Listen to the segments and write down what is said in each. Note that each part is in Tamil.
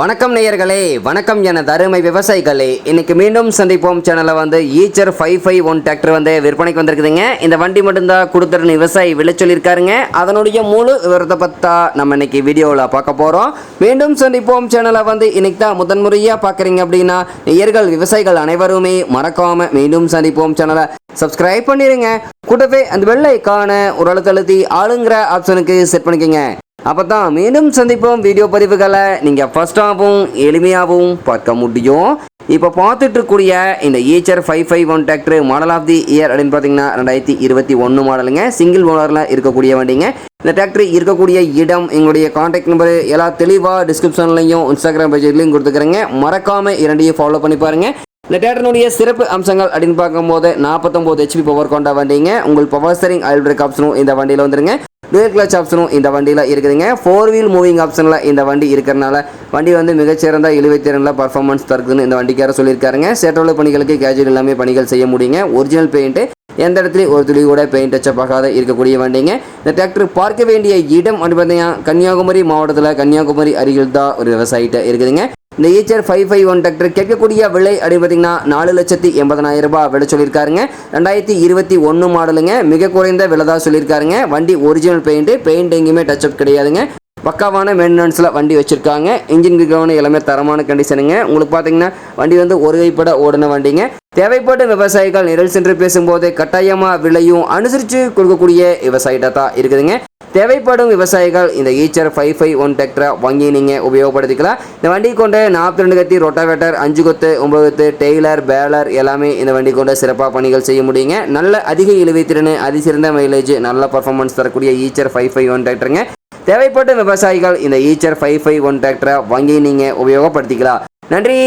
வணக்கம் நேயர்களே வணக்கம் எனது அருமை விவசாயிகளே. இன்னைக்கு மீண்டும் சந்திப்போம் சேனலில் வந்து Eicher five five one tractor வந்து விற்பனைக்கு வந்திருக்குதுங்க. இந்த வண்டி மட்டும்தான் கொடுத்துருன்னு விவசாயி விலை சொல்லியிருக்காருங்க. அதனுடைய முழு விவரத்தை பற்றா நம்ம இன்னைக்கு வீடியோவில் பார்க்க போகிறோம் மீண்டும் சந்திப்போம் சேனலை வந்து இன்னைக்கு தான் முதன்முறையாக பார்க்குறீங்க அப்படின்னா நேயர்கள் விவசாயிகள் அனைவருமே மறக்காமல் மீண்டும் சந்திப்போம் சேனலை சப்ஸ்கிரைப் பண்ணிடுங்க கூட்டவே அந்த வெள்ளை காண ஒரு அழுத்தழுத்தி ஆளுங்கிற ஆப்ஷனுக்கு செட் பண்ணிக்கோங்க. அப்போ தான் மீண்டும் சந்திப்போம் வீடியோ பதிவுகளை. நீங்கள் ஃபஸ்ட்டாகவும் எளிமையாகவும் பார்க்க முடியும். இப்போ பார்த்துட்டு இருக்கக்கூடிய இந்த Eicher five five one tractor model of the year அப்படின்னு பார்த்தீங்கன்னா ரெண்டாயிரத்தி இருபத்தி ஒன்று மாடலுங்க சிங்கிள் ஓனரில் இருக்கக்கூடிய வண்டிங்க. இந்த டிராக்டர் இருக்கக்கூடிய இடம் எங்களுடைய காண்டாக்ட் நம்பர் எல்லாம் தெளிவாக டிஸ்கிரிப்ஷன்லையும் இன்ஸ்டாகிராம் பேஜ்லையும் கொடுத்துக்கிறேங்க. மறக்காமல் இரண்டையும் ஃபாலோ பண்ணி பாருங்கள் இந்த டேட்டனுடைய சிறப்பு அம்சங்கள் அப்படின்னு பார்க்கும்போது நாற்பத்தொம்போது ஹெச்பி பவர் கொண்ட வண்டிங்க. உங்கள் பவர் ஸ்டரிங் ஆயில் பிரேக் ஆப்ஷனும் இந்த வண்டியில் வந்துருங்க. டூயல் கிளச் ஆப்ஷனும் இந்த வண்டியில் இருக்குதுங்க. ஃபோர் வீல் மூவிங் ஆப்ஷனில் இந்த வண்டி இருக்கிறனால வண்டி வந்து மிகச்சிறந்த இழுவைத்திறனில் பர்ஃபார்மன்ஸ் தருக்குதுன்னு இந்த வண்டிக்கார சொல்லியிருக்காருங்க. சேட்டோல பணிகளுக்கு கேஜுவல் எல்லாமே பணிகள் செய்ய முடியுங்க. ஒரிஜினல் பெயிண்ட்டு எந்த இடத்துலையும் ஒரு துளி கூட பெயிண்ட் டச்சப் ஆகாத இருக்கக்கூடிய வண்டிங்க. இந்த டிராக்டர் பார்க்க வேண்டிய இடம் வந்து பார்த்தீங்கன்னா கன்னியாகுமரி மாவட்டத்தில் கன்னியாகுமரி அருகில் தான் ஒரு விவசாயிட்ட இருக்குதுங்க. இந்த Eicher five five one tractor கேட்கக்கூடிய விலை அப்படின்னு பார்த்தீங்கன்னா நாலு லட்சத்தி எண்பதனாயிரம் ரூபாய் விலை சொல்லியிருக்காருங்க. ரெண்டாயிரத்தி இருபத்தி ஒன்று மாடலுங்க மிக குறைந்த விலை தான் சொல்லியிருக்காருங்க. வண்டி ஒரிஜினல் பெயிண்ட்டு பெயிண்ட் எங்கேயுமே டச் அப் கிடையாதுங்க. பக்காவான மெயின்டெனன்ஸில் வண்டி வச்சுருக்காங்க. இன்ஜின் கிரவுண்ட் எல்லாமே தரமான கண்டிஷனுங்க உங்களுக்கு பார்த்தீங்கன்னா வண்டி வந்து ஒரு கைப்பட ஓடின வண்டிங்க. தேவைப்பட்ட விவசாயிகள் நிரல் சென்று பேசும்போது கட்டாயமாக விலையும் அனுசரித்து கொடுக்கக்கூடிய விவசாயிகிட்ட தான் இருக்குதுங்க. தேவைப்படும் விவசாயிகள் இந்த ஈச்சர் ஃபைவ் ஃபைவ் ஒன் டிராக்டரை வாங்கி நீங்கள் உபயோகப்படுத்திக்கலாம். இந்த வண்டி கொண்டு நாற்பத்தி ரெண்டு கத்தி ரொட்டாவேட்டர் அஞ்சு கொத்து ஒம்பது கொத்து டெய்லர் பேலர் எல்லாமே இந்த வண்டி கொண்டு சிறப்பாக பணிகள் செய்ய முடியுங்க. நல்ல அதிக இழுவைத்திறன் அதிசிறந்த மைலேஜ் நல்ல பர்ஃபார்மன்ஸ் தரக்கூடிய ஈச்சர் ஃபைவ் ஃபைவ் ஒன் டிராக்டருங்க தேவைப்பட்ட விவசாயிகள் இந்த ஈச்சர் ஃபைவ் ஃபைவ் ஒன் டிராக்டரை வாங்கி நீங்கள் உபயோகப்படுத்திக்கலாம். நன்றி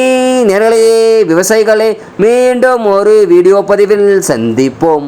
நேரலையே விவசாயிகளே மீண்டும் ஒரு வீடியோ பதிவில் சந்திப்போம்.